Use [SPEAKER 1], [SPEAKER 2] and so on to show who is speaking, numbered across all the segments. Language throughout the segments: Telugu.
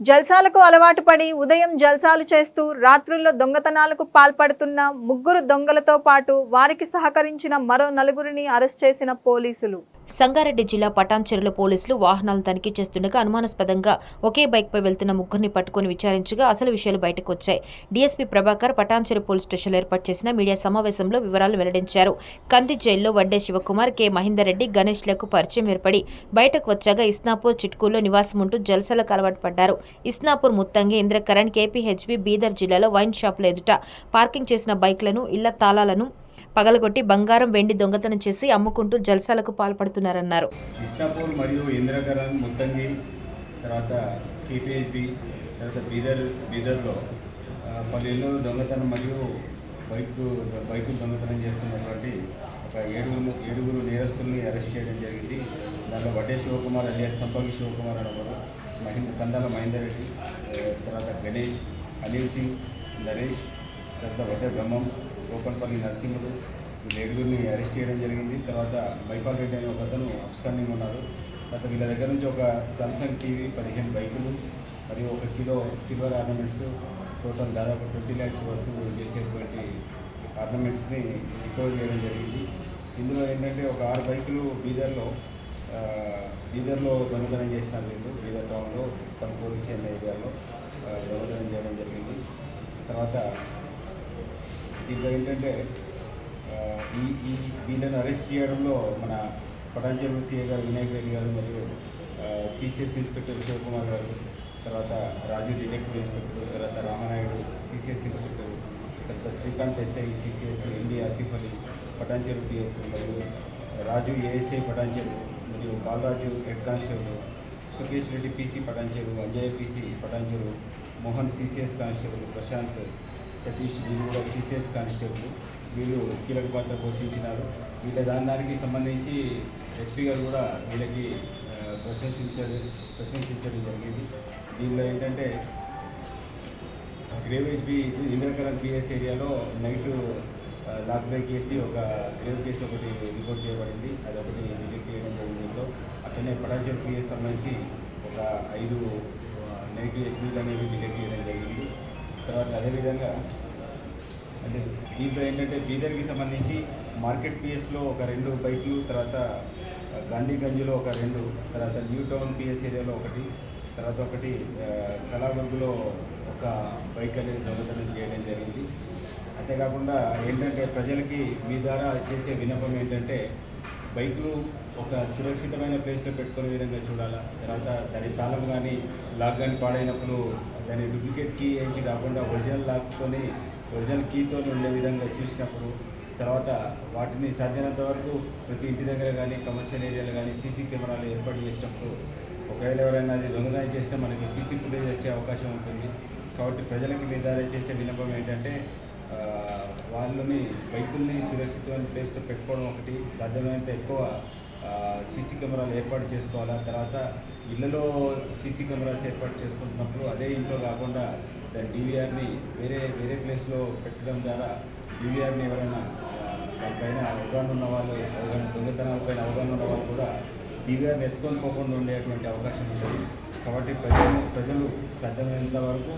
[SPEAKER 1] జల్సాలకు అలవాటు పడి ఉదయం జల్సాలు చేస్తూ రాత్రుల్లో దొంగతనాలకు పాల్పడుతున్న ముగ్గురు దొంగలతో పాటు వారికి సహకరించిన మరో నలుగురిని అరెస్ట్ చేసిన పోలీసులు.
[SPEAKER 2] సంగారెడ్డి జిల్లా పటాన్చెరులో పోలీసులు వాహనాలు తనిఖీ చేస్తుండగా అనుమానాస్పదంగా ఒకే బైక్పై వెళ్తున్న ముగ్గురిని పట్టుకుని విచారించగా అసలు విషయాలు బయటకు వచ్చాయి డీఎస్పీ ప్రభాకర్ పటాన్చెరు పోలీస్ స్టేషన్లో ఏర్పాటు చేసిన మీడియా సమావేశంలో వివరాలు వెల్లడించారు. కంది జైల్లో వడ్డే శివకుమార్ కె. మహేందర్ రెడ్డి గణేష్లకు పరిచయం ఏర్పడి బయటకు వచ్చాక ఇస్నాపూర్ చిట్కూల్లో నివాసం ఉంటూ అలవాటు పడ్డారు. ఇస్నాపూర్ ముత్తంగి ఇంద్రకరణ్ కేపీహెచ్బి బీదర్ జిల్లాలో వైన్ షాపుల ఎదుట పార్కింగ్ చేసిన బైక్లను ఇళ్ళ తాళాలను పగలగొట్టి బంగారం వెండి దొంగతనం చేసి అమ్ముకుంటూ జల్సాలకు పాల్పడుతున్నారన్నారు.
[SPEAKER 3] ఇస్నాపూర్ మరియు ఇందిరాకరణ్ ముత్తంగి తర్వాత కేపీహెచ్బి తర్వాత బీదర్ బీదర్లో పలు ఇళ్ళు దొంగతనం మరియు బైక్ బైకు దొంగతనం చేస్తున్నటువంటి ఒక ఏడుగురు ఏడుగురు నేరస్తుల్ని అరెస్ట్ చేయడం జరిగింది. దాంట్లో వడ్డే శివకుమార్ అలియాస్ సంపంగి శివకుమార్ అనేవారు మహేంద్ర కందాల మహేందర్ రెడ్డి తర్వాత గణేష్ అనిల్ సింగ్ నరేష్ తర్వాత వడ్డే బ్రహ్మం గోపల్పల్లి నరసింహుడు వీళ్ళు ఏడుగురిని అరెస్ట్ చేయడం జరిగింది. తర్వాత బైపాల్ రెడ్డి అనే ఒక అతను అబ్స్కాండింగ్ ఉన్నారు. తర్వాత వీళ్ళ దగ్గర నుంచి ఒక సామ్సంగ్ టీవీ పదిహేను బైకులు మరియు ఒక కిలో సిల్వర్ ఆర్నమెంట్స్ టోటల్ దాదాపు ట్వంటీ ల్యాక్స్ వరకు చేసేటువంటి ఆర్నమెంట్స్ని రికవర్ చేయడం జరిగింది. ఇందులో ఏంటంటే ఒక ఆరు బైకులు బీదర్లో బీదర్లో దొంగతనం చేసిన వీళ్ళు బీదర్ టౌన్లో తన పోలీస్ అనే ఏరియాలో దొంగతనం చేయడం జరిగింది. తర్వాత దీంట్లో ఏంటంటే ఈ ఈ వీళ్ళని అరెస్ట్ చేయడంలో మన పటాంజలి సీఏ గారు వినాయక్ రెడ్డి గారు మరియు సిసిఎస్ ఇన్స్పెక్టర్ శివకుమార్ గారు తర్వాత రాజు డిటెక్టివ్ ఇన్స్పెక్టర్ తర్వాత రామనాయుడు సిసిఎస్ ఇన్స్పెక్టర్ తర్వాత Srikanth SI CCS MD Asif Ali Patancheru PS మరియు రాజు ఏఎస్ఐ పటాన్చెరు మరియు Balaraju head constable Sukesh Reddy PC Patancheru Anjaiah PC Patancheru Mohan CCS constable Prashanth Satish వీళ్ళు కూడా సిసిఎస్ కానిస్టేబుల్. వీళ్ళు కీలక పాత్ర పోషించినారు. వీళ్ళ దానికి సంబంధించి ఎస్పీ గారు కూడా వీళ్ళకి ప్రశంసించడం ప్రశంసించడం జరిగింది. దీనిలో ఏంటంటే గ్రేవేజ్ బి ఇంద్రకరణ్ పిఎస్ ఏరియాలో నైట్ లాక్ బ్రేక్ చేసి ఒక గ్రేవ్ కేసు ఒకటి రిపోర్ట్ చేయబడింది. అది ఒకటి డిటెక్ట్ చేయడం జరిగింది దీంట్లో. అట్లనే పటాచర్ పిఎస్ సంబంధించి ఒక ఐదు నైట్ ఎస్బీలు అనేవి డిటెక్ట్ చేయడం జరిగింది. తర్వాత అదేవిధంగా అంటే దీంట్లో ఏంటంటే బీదర్కి సంబంధించి మార్కెట్ పిఎస్లో ఒక రెండు బైకులు తర్వాత గాంధీగంజ్లో ఒక రెండు తర్వాత న్యూ టౌన్ పిఎస్ ఏరియాలో ఒకటి తర్వాత ఒకటి కళాబంగులో ఒక బైక్ అనేది దొంగతనం చేయడం జరిగింది. అంతేకాకుండా ఏంటంటే ప్రజలకి మీ ద్వారా చేసే విన్నపం ఏంటంటే బైకులు ఒక సురక్షితమైన ప్లేస్లో పెట్టుకునే విధంగా చూడాలా? తర్వాత దాని తాళం కానీ లాక్ కానీ పాడైనప్పుడు దాని డూప్లికేట్ కీ ఏంచి కాకుండా ఒరిజినల్ లాక్తోని ఒరిజినల్ కీతో ఉండే విధంగా చూసినప్పుడు తర్వాత వాటిని సాధ్యమైనంత వరకు ప్రతి ఇంటి దగ్గర కానీ కమర్షియల్ ఏరియాలో కానీ సీసీ కెమెరాలు ఏర్పాటు చేసినప్పుడు ఒకవేళ ఎవరైనా అది దొంగతనం చేసినా మనకి సీసీ ఫుటేజ్ వచ్చే అవకాశం ఉంటుంది. కాబట్టి ప్రజలకి మీ చేసే విన్నపం ఏంటంటే వాళ్ళని బైకుల్ని సురక్షితమైన ప్లేస్లో పెట్టుకోవడం ఒకటి సాధ్యమైనంత ఎక్కువ సీసీ కెమెరాలు ఏర్పాటు చేసుకోవాలా? తర్వాత ఇళ్ళలో సీసీ కెమెరాస్ ఏర్పాటు చేసుకుంటున్నప్పుడు అదే ఇంట్లో కాకుండా దాని డీవీఆర్ని వేరే వేరే ప్లేస్లో పెట్టడం ద్వారా డీవీఆర్ని ఎవరైనా దానిపైన అవగాహన ఉన్న వాళ్ళు అవగాహన దొంగతనాలపైన అవగాహన ఉన్న వాళ్ళు కూడా డీవీఆర్ని ఎత్తుకొని పోకుండా ఉండేటువంటి అవకాశం ఉంటుంది. కాబట్టి ప్రజలు ప్రజలు సాధ్యమైనంత వరకు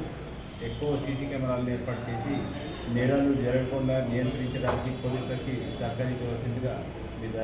[SPEAKER 3] ఎక్కువ సీసీ కెమెరాలను ఏర్పాటు చేసి నేరాలు జరగకుండా నియంత్రించడానికి పోలీసులకి సహకరించవలసిందిగా